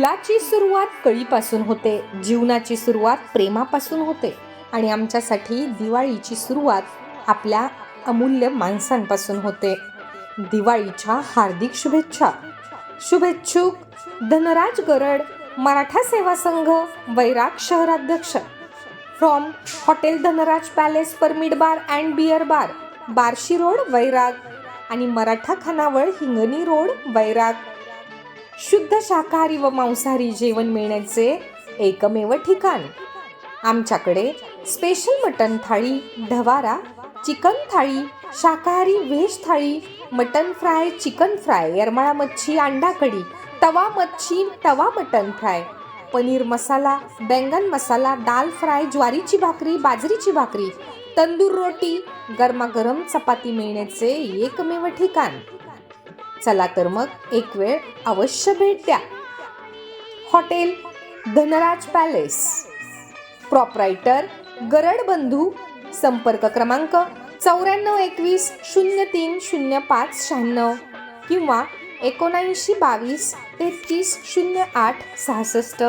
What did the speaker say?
फुलाची सुरुवात कळीपासून होते जीवनाची सुरुवात प्रेमापासून होते आणि आमच्यासाठी दिवाळीची सुरुवात आपल्या अमूल्य माणसांपासून होते. दिवाळीच्या हार्दिक शुभेच्छा. शुभेच्छुक धनराज गरड मराठा सेवा संघ वैराग शहराध्यक्ष. From hotel Dhanraj palace permit bar and beer bar Barshi road Vairag आणि मराठा खानावळ हिंगणी रोड वैराग शुद्ध शाकाहारी व मांसाहारी जेवण मिळण्याचे एकमेव ठिकाण. आमच्याकडे स्पेशल मटन थाळी ढवारा चिकन थाळी शाकाहारी व्हेज थाळी mutton fry chicken fry Yermala मच्छी अंडा कढी तवा मच्छी तवा मटन फ्राय पनीर मसाला बैंगन मसाला दाल फ्राय ज्वारीची भाकरी बाजरीची भाकरी तंदूर रोटी गरमागरम चपाती मिळण्याचे एकमेव ठिकाण. चला तर मग एक वेळ अवश्य भेट द्या. Hotel Dhanraj palace. Proprietor Garad बंधू संपर्क क्रमांक चौऱ्याण्णव एकवीस शून्य तीन शून्य पाच शहाण्णव किंवा एकोणऐंशी बावीस तेहतीस शून्य आठ सहासष्ट.